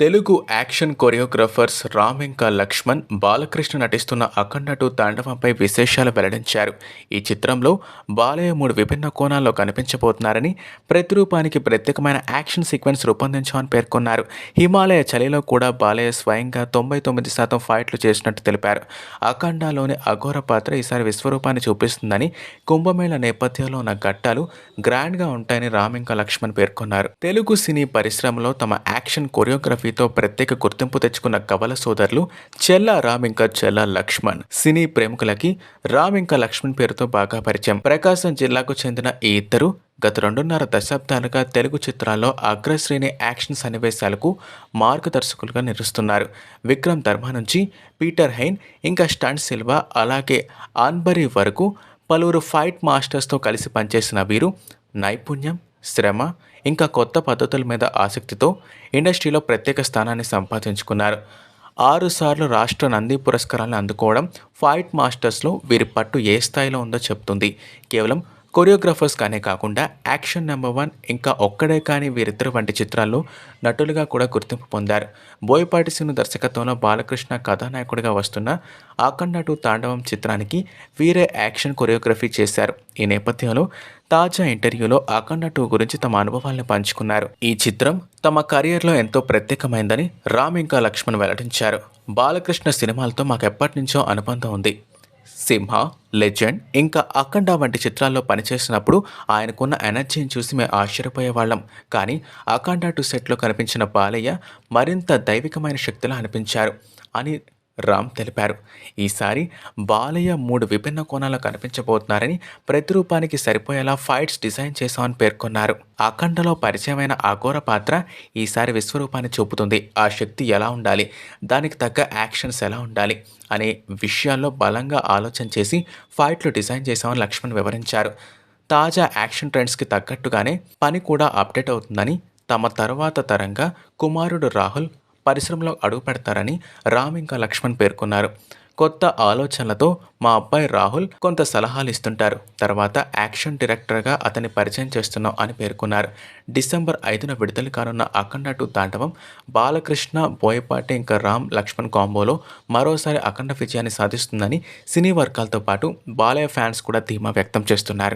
Telugu action choreographers Ram ఇంకా లక్ష్మణ్ బాలకృష్ణ నటిస్తున్న అఖండటు తాండవంపై విశేషాలు వెల్లడించారు. ఈ చిత్రంలో బాలయ్య మూడు విభిన్న కోణాల్లో కనిపించబోతున్నారని ప్రతిరూపానికి ప్రత్యేకమైన యాక్షన్ సీక్వెన్స్ రూపొందించామని పేర్కొన్నారు. హిమాలయ చలిలో కూడా బాలయ్య స్వయంగా తొంభై తొమ్మిది శాతం ఫైట్లు చేసినట్టు తెలిపారు. అఖండాలోని అఘోర పాత్ర ఈసారి విశ్వరూపాన్ని చూపిస్తుందని కుంభమేళ నేపథ్యంలో ఉన్న ఘట్టాలు గ్రాండ్గా ఉంటాయని రామ్ ఇంకా లక్ష్మణ్ పేర్కొన్నారు. తెలుగు సినీ పరిశ్రమలో తమ యాక్షన్ కొరియోగ్రఫీతో ప్రత్యేక గుర్తింపు తెచ్చుకున్న కవల సోదరులు చెల్ల రామ్ ఇంకా చెల్ల లక్ష్మణ్. సినీ ప్రేమికులకి రామ్ ఇంకా లక్ష్మణ్ పేరుతో బాగా పరిచయం. ప్రకాశం జిల్లాకు చెందిన ఈ ఇద్దరు గత రెండున్నర దశాబ్దాలుగా తెలుగు చిత్రాల్లో అగ్రశ్రేణి యాక్షన్ సన్నివేశాలకు మార్గదర్శకులుగా నిలుస్తున్నారు. విక్రమ్ ధర్మ నుంచి పీటర్ హైన్ ఇంకా స్టంట్ సిల్వా అలాగే ఆన్బరీ వరకు పలువురు ఫైట్ మాస్టర్స్తో కలిసి పనిచేసిన వీరు నైపుణ్యం శ్రమ ఇంకా కొత్త పద్ధతుల మీద ఆసక్తితో ఇండస్ట్రీలో ప్రత్యేక స్థానాన్ని సంపాదించుకున్నారు. ఆరుసార్లు రాష్ట్ర నంది పురస్కారాలను అందుకోవడం ఫైట్ మాస్టర్స్లో వీరి పట్టు ఏ స్థాయిలో ఉందో చెప్తుంది. కేవలం కొరియోగ్రాఫర్స్ కానే కాకుండా యాక్షన్ నెంబర్ వన్ ఇంకా ఒక్కడే కానీ వీరిద్దరు వంటి చిత్రాల్లో నటులుగా కూడా గుర్తింపు పొందారు. బోయపాటి సింగ్ దర్శకత్వంలో బాలకృష్ణ కథానాయకుడిగా వస్తున్న ఆఖండ టూ తాండవం చిత్రానికి వీరే యాక్షన్ కొరియోగ్రఫీ చేశారు. ఈ నేపథ్యంలో తాజా ఇంటర్వ్యూలో అఖండ టూ గురించి తమ అనుభవాలను పంచుకున్నారు. ఈ చిత్రం తమ కెరియర్లో ఎంతో ప్రత్యేకమైందని రామ్ ఇంకా లక్ష్మణ్ వెల్లడించారు. బాలకృష్ణ సినిమాలతో మాకెప్పటి నుంచో అనుబంధం ఉంది. సింహ లెజెండ్ ఇంకా అఖండ వంటి చిత్రాల్లో పనిచేసినప్పుడు ఆయనకున్న ఎనర్జీని చూసి మేము ఆశ్చర్యపోయేవాళ్ళం. కానీ అఖండ టు సెట్లో కనిపించిన బాలయ్య మరింత దైవికమైన శక్తిలా అనిపించారు. అని రామ్ తెలిపారు. ఈసారి బాలయ్య మూడు విభిన్న కోణాల్లో కనిపించబోతున్నారని ప్రతిరూపానికి సరిపోయేలా ఫైట్స్ డిజైన్ చేశామని పేర్కొన్నారు. అఖండలో పరిచయమైన అఘోర పాత్ర ఈసారి విశ్వరూపాన్ని చూపుతుంది. ఆ శక్తి ఎలా ఉండాలి? దానికి తగ్గ యాక్షన్స్ ఎలా ఉండాలి? అనే విషయాల్లో బలంగా ఆలోచన చేసి ఫైట్లు డిజైన్ చేశామని లక్ష్మణ్ వివరించారు. తాజా యాక్షన్ ట్రెండ్స్కి తగ్గట్టుగానే పని కూడా అప్డేట్ అవుతుందని తమ తర్వాత తరంగా కుమారుడు రాహుల్ పరిశ్రమలో అడుగు పెడతారని రామ్ ఇంకా లక్ష్మణ్ పేర్కొన్నారు. కొత్త ఆలోచనలతో మా అబ్బాయి రాహుల్ కొంత సలహాలు ఇస్తుంటారు. తర్వాత యాక్షన్ డైరెక్టర్గా అతన్ని పరిచయం చేస్తున్నాం అని పేర్కొన్నారు. డిసెంబర్ ఐదున విడుదల కానున్న అఖండ టూ తాండవం బాలకృష్ణ బోయపాటి ఇంకా రామ్ లక్ష్మణ్ కాంబోలో మరోసారి అఖండ విజయాన్ని సాధిస్తుందని సినీ వర్గాలతో పాటు బాలయ్య ఫ్యాన్స్ కూడా ధీమా వ్యక్తం చేస్తున్నారు.